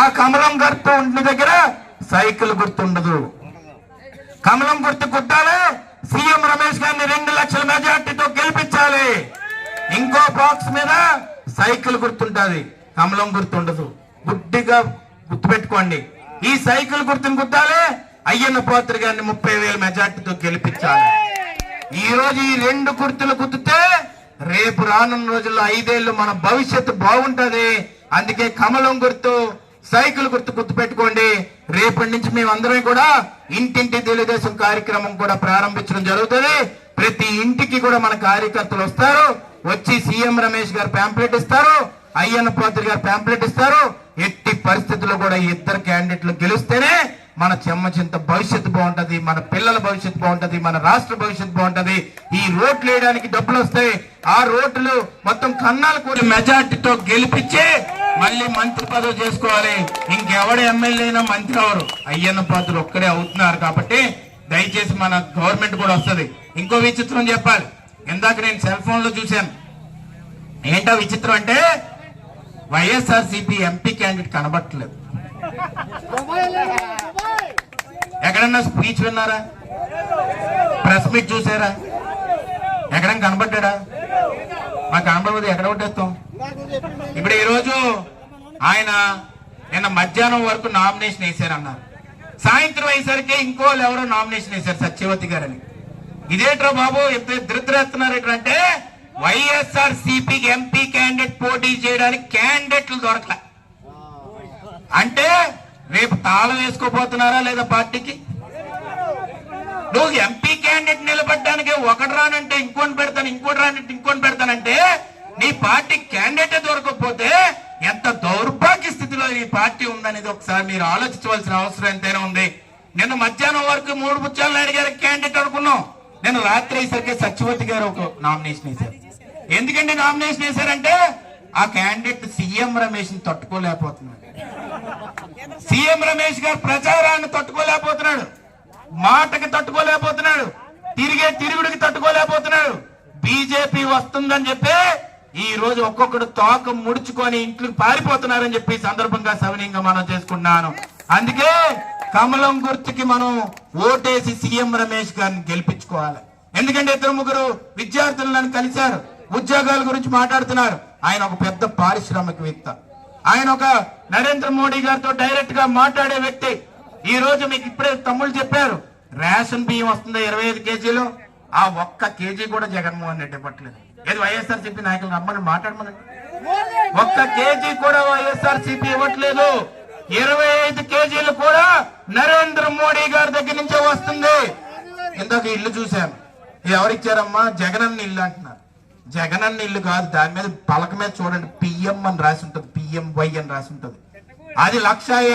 ఆ కమలం గుర్తు ఉన్న దగ్గర సైకిల్ గుర్తుండదు కమలం గుర్తు కుట్టాలి. సీఎం రమేష్ గారిని రెండు లక్షల మెజార్టీతో గెలిపించాలి. ఇంకో బాక్స్ మీద సైకిల్ గుర్తుంటది కమలం గుర్తుండదు గుడ్డిగా గుర్తుపెట్టుకోండి. ఈ సైకిల్ గుర్తుని గుద్దాలి అయ్యన్న పాత్ర గారిని ముప్పై వేల మెజార్టీతో గెలిపించాలి. ఈ రోజు ఈ రెండు గుర్తులు కుదితే రేపు రానున్న రోజుల్లో ఐదేళ్ళు మన భవిష్యత్తు బాగుంటది. అందుకే కమలం గుర్తు సైకిల్ గుర్తు గుర్తు పెట్టుకోండి. రేపటి నుంచి మేము అందరం కూడా ఇంటింటి తెలుగుదేశం కార్యక్రమం కూడా ప్రారంభించడం జరుగుతుంది. ప్రతి ఇంటికి కూడా మన కార్యకర్తలు వస్తారు. వచ్చి సీఎం రమేష్ గారు ప్యాంప్లెట్ ఇస్తారు. అయ్యన్న పోత్రి గారు ప్యాంప్లెట్ ఇస్తారు. ఎట్టి పరిస్థితుల్లో కూడా ఇద్దరు క్యాండిడేట్లు గెలిస్తేనే మన చెమ్మ చింత భవిష్యత్తు బాగుంటది మన పిల్లల భవిష్యత్తు బాగుంటది మన రాష్ట్ర భవిష్యత్తు బాగుంటది. ఈ రోడ్లు వేయడానికి డబ్బులు వస్తాయి. ఆ రోడ్లు మొత్తం కన్నాలు కూడా మెజార్టీతో గెలిపించే మళ్ళీ మంత్రి పదవి చేసుకోవాలి. ఇంకెవడు ఎమ్మెల్యే అయినా మంత్రి అవరు. అయ్యన్న పాత్రలు ఒక్కడే అవుతున్నారు కాబట్టి దయచేసి మన గవర్నమెంట్ కూడా వస్తుంది. ఇంకో విచిత్రం చెప్పాలి. ఇందాక నేను సెల్ ఫోన్లో చూశాను. ఏంటో విచిత్రం అంటే వైఎస్ఆర్ సిపి ఎంపీ క్యాండిడేట్ కనబట్టలేదు. ఎక్కడన్నా స్పీచ్ విన్నారా? ప్రెస్ మీట్ చూసారా? ఎక్కడన్నా కనబడ్డా మాకు కనబడదు ఎక్కడ పట్టేస్తాం ఇప్పుడు ఈరోజు ఆయన నిన్న మధ్యాహ్నం వరకు నామినేషన్ వేశారన్నారు. సాయంత్రం అయ్యేసరికి ఇంకో ఎవరో నామినేషన్ వేశారు సత్యవతి గారని. ఇదేట్రా బాబు ధృతరేస్తున్నారు అంటే వైఎస్ఆర్ సిపికి ఎంపీ క్యాండిడేట్ పోటీ చేయడానికి క్యాండిడేట్లు దొరకలే. అంటే రేపు తాళం వేసుకోపోతున్నారా లేదా పార్టీకి? నువ్వు ఎంపీ క్యాండిడేట్ నిలబడ్డానికి ఒకటి రానంటే ఇంకోటి పెడతాను ఇంకోటి రానంటే ఇంకోటి పెడతానంటే నీ పార్టీ క్యాండిడేట్ దొరకకపోతే ఎంత దౌర్భాగ్య స్థితిలో నీ పార్టీ ఉందనేది ఒకసారి మీరు ఆలోచించవలసిన అవసరం ఎంతైనా ఉంది. నిన్న మధ్యాహ్నం వరకు మూడు ముత్యాల నాయుడు గారికి క్యాండిడేట్ అనుకున్నాం. నేను రాత్రి అయ్యేసరికి సత్యవతి గారు ఒక నామినేషన్ వేశారు. ఎందుకంటే నామినేషన్ వేశారంటే ఆ క్యాండిడేట్ సీఎం రమేష్ని తట్టుకోలేకపోతున్నాడు సీఎం రమేష్ గారు ప్రచారాన్ని తట్టుకోలేకపోతున్నాడు. మాటకి తట్టుకోలేకపోతున్నాడు. తిరిగే తిరుగుడికి తట్టుకోలేకపోతున్నాడు. బీజేపీ వస్తుందని చెప్పి ఈ రోజు ఒక్కొక్కడు తోక ముడుచుకొని ఇంట్లోకి పారిపోతున్నారని చెప్పి సందర్భంగా సవినీయంగా మనం చేసుకుంటున్నాను. అందుకే కమలం గుర్తుకి మనం ఓటేసి సీఎం రమేష్ గారిని గెలిపించుకోవాలి. ఎందుకంటే ఇద్దరు ముగ్గురు విద్యార్థులను కలిశారు. ఉద్యోగాల గురించి మాట్లాడుతున్నారు. ఆయన ఒక పెద్ద పారిశ్రామికవేత్త. ఆయన ఒక నరేంద్ర మోడీ గారితో డైరెక్ట్గా మాట్లాడే వ్యక్తి. ఈ రోజు మీకు ఇప్పుడే తమ్ముళ్ళు చెప్పారు రేషన్ బియ్యం వస్తుంది ఇరవై ఐదు కేజీలు. ఆ ఒక్క కేజీ కూడా జగన్మోహన్ రెడ్డి ఇవ్వట్లేదు. ఏది వైఎస్ఆర్ సిపి నాయకులు రమ్మని మాట్లాడమనండి. ఒక్క కేజీ కూడా వైఎస్ఆర్ సిపి ఇవ్వట్లేదు. ఇరవై ఐదు కేజీలు కూడా నరేంద్ర మోడీ గారి దగ్గర నుంచే వస్తుంది. ఇందాక ఇల్లు చూశాను. ఎవరిచ్చారమ్మా? జగనన్న ఇల్లు అంటున్నారు. జగనన్న ఇల్లు కాదు దాని మీద పలక మీద చూడండి. పిఎం అని రాసి ఉంటుంది. పిఎం వై అని రాసి ఉంటుంది. అది లక్ష